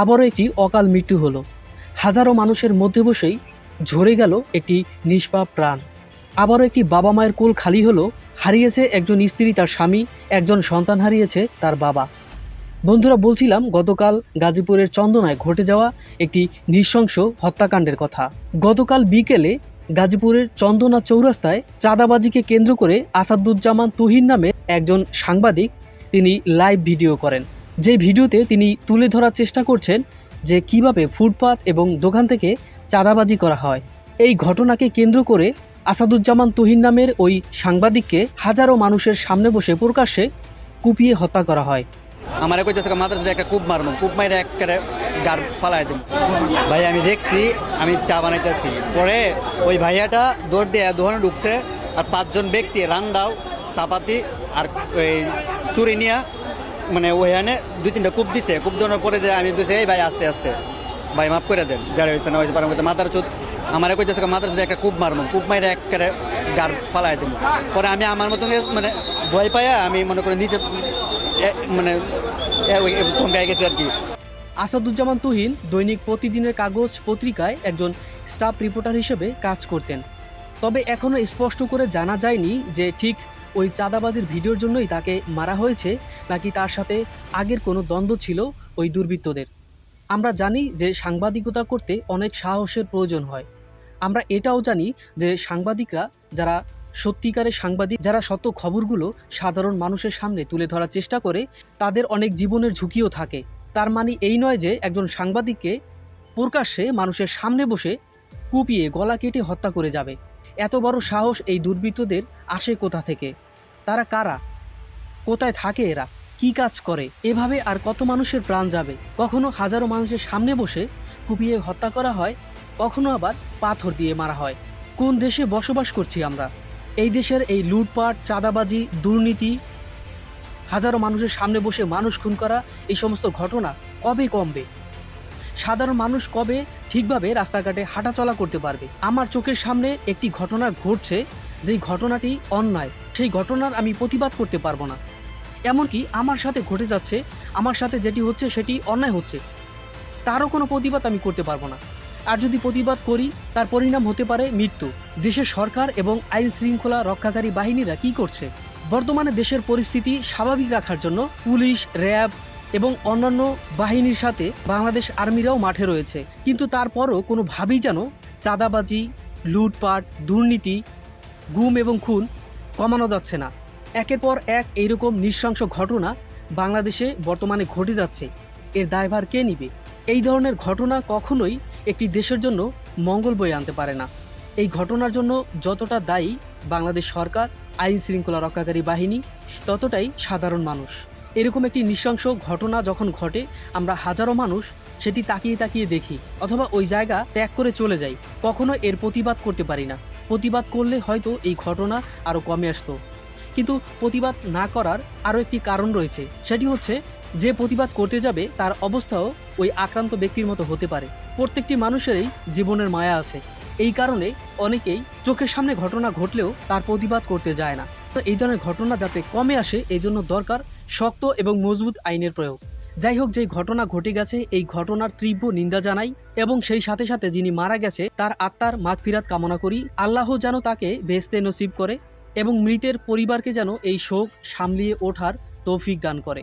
আবারও একটি অকাল মৃত্যু হলো। হাজারো মানুষের মধ্যে বসেই ঝরে গেল একটি নিষ্পাপ প্রাণ। আবারও একটি বাবা মায়ের কোল খালি হলো, হারিয়েছে একজন স্ত্রী তার স্বামী, একজন সন্তান হারিয়েছে তার বাবা। বন্ধুরা, বলছিলাম গতকাল গাজীপুরের চন্দনায় ঘটে যাওয়া একটি নৃশংস হত্যাকাণ্ডের কথা। গতকাল বিকেলে গাজীপুরের চন্দনা চৌরাস্তায় চাঁদাবাজিকে কেন্দ্র করে আসাদুজ্জামান তুহিন নামে একজন সাংবাদিক তিনি লাইভ ভিডিও করেন। যে ভিডিওতে তিনি তুলে ধরার চেষ্টা করছেন যে কীভাবে ফুটপাত এবং দোকান থেকে চাঁদাবাজি করা হয়। এই ঘটনাকে কেন্দ্র করে আসাদুজ্জামান তুহিন নামের ওই সাংবাদিককে হাজারো মানুষের সামনে বসে প্রকাশ্যে কুপিয়ে হত্যা করা হয়। আমার কইতেছে মাদ্রাসা একটা কূপ মারবো কূপ মাইরে একেবারে গার পালায় দেব ভাই, আমি দেখছি, আমি চা বানাইতেছি। পরে ওই ভাইয়াটা দৌড় দিয়ে দোকানে ঢুকছে আর পাঁচজন ব্যক্তি রান্দাও, চাপাতি আর ওই চুরি নিয়া মানে ওইখানে দুই তিনটা কূপ দিছে, কূপ দেওয়ার পরে যে আমি বলছি, এই ভাই, আস্তে আস্তে। ভাই, মাফ করে দেন, যারা হয়েছে না হয়েছে করতে মাথার চুত আমার কইতেছে মাদ্রাসা একটা কূপ মারবো কূপ মাইরে একেবারে গার পালায় দেব পরে আমি আমার মতন মানে ভয় পাইয়া আমি মনে করি নিচে মানে ওই থমকাই গেছে আর কি। আসাদুজ্জামান তুহিন দৈনিক প্রতিদিনের কাগজ পত্রিকায় একজন স্টাফ রিপোর্টার হিসেবে কাজ করতেন। তবে এখনও স্পষ্ট করে জানা যায়নি যে ঠিক ওই চাঁদাবাজির ভিডিওর জন্যই তাকে মারা হয়েছে, নাকি তার সাথে আগের কোনো দ্বন্দ্ব ছিল ওই দুর্বৃত্তদের? আমরা জানি যে সাংবাদিকতা করতে অনেক সাহসের প্রয়োজন হয়। আমরা এটাও জানি যে সাংবাদিকরা যারা সত্যিকারের সাংবাদিক, যারা সত্য খবরগুলো সাধারণ মানুষের সামনে তুলে ধরার চেষ্টা করে, তাদের অনেক জীবনের ঝুঁকিও থাকে। তার মানে এই নয় যে একজন সাংবাদিককে প্রকাশ্যে মানুষের সামনে বসে কুপিয়ে গলা কেটে হত্যা করে যাবে। এত বড় সাহস এই দুর্বৃত্তদের আসে কোথা থেকে? তারা কারা? কোথায় থাকে এরা? কি কাজ করে? এভাবে আর কত মানুষের প্রাণ যাবে? কখনো হাজারো মানুষের সামনে বসে কুপিয়ে হত্যা করা হয়? কখনো আবার পাথর দিয়ে মারা হয়? কোন দেশে বসবাস করছি আমরা? এই দেশের এই লুটপাট, চাঁদাবাজি, দুর্নীতি, হাজারো মানুষের সামনে বসে মানুষ খুন করা, এই সমস্ত ঘটনা কবে কমবে? সাধারণ মানুষ কবে ঠিকভাবে রাস্তাঘাটে হাঁটাচলা করতে পারবে? আমার চোখের সামনে একটি ঘটনা ঘটছে, যেই ঘটনাটি অন্যায়। সেই ঘটনার আমি প্রতিবাদ করতে পারব না। এমনকি আমার সাথে ঘটে যাচ্ছে, আমার সাথে যেটি হচ্ছে সেটি অন্যায় হচ্ছে। তারও কোনো প্রতিবাদ আমি করতে পারব না। আর যদি প্রতিবাদ করি, তার পরিণাম হতে পারে মৃত্যু। দেশের সরকার এবং আইন শৃঙ্খলা রক্ষাকারী বাহিনীরা কি করছে? বর্তমানে দেশের পরিস্থিতি স্বাভাবিক রাখার জন্য পুলিশ, র্যাব এবং অন্যান্য বাহিনীর সাথে বাংলাদেশ আর্মিরাও মাঠে রয়েছে। কিন্তু তারপরও কোনোভাবেই যেন চাঁদাবাজি, লুটপাট, দুর্নীতি, গুম এবং খুন কমানো যাচ্ছে না। একের পর এক এইরকম নৃশংস ঘটনা বাংলাদেশে বর্তমানে ঘটে যাচ্ছে। এর দায়ভার কে নিবে? এই ধরনের ঘটনা কখনোই একটি দেশের জন্য মঙ্গল বয়ে আনতে পারে না। এই ঘটনার জন্য যতটা দায়ী বাংলাদেশ সরকার আইন শৃঙ্খলা রক্ষাকারী বাহিনী, ততটাই সাধারণ মানুষ। এরকম একটি নৃশংস ঘটনা যখন ঘটে, আমরা হাজারো মানুষ সেটি তাকিয়ে তাকিয়ে দেখি, অথবা ওই জায়গা ত্যাগ করে চলে যাই। কখনো এর প্রতিবাদ করতে পারি না। প্রতিবাদ করলে হয়তো এই ঘটনা আরও কমে আসতো। কিন্তু প্রতিবাদ না করার আরও একটি কারণ রয়েছে। সেটি হচ্ছে, যে প্রতিবাদ করতে যাবে, তার অবস্থাও ওই আক্রান্ত ব্যক্তির মতো হতে পারে। প্রত্যেকটি মানুষেরই জীবনের মায়া আছে। এই কারণে অনেকেই চোখের সামনে ঘটনা ঘটলেও তার প্রতিবাদ করতে যায় না। তো এই ধরনের ঘটনা যাতে কমে আসে এই জন্য দরকার শক্ত এবং মজবুত আইনের প্রয়োগ। যাই হোক যে ঘটনা ঘটে গেছে, এই ঘটনার তীব্র নিন্দা জানাই এবং সেই সাথে সাথে যিনি মারা গেছে, তার আত্মার মাগফিরাত কামনা করি। আল্লাহ যেন তাকে ভেস্তে নসিব করে এবং মৃতের পরিবারকে যেন এই শোক সামলিয়ে ওঠার তৌফিক দান করে।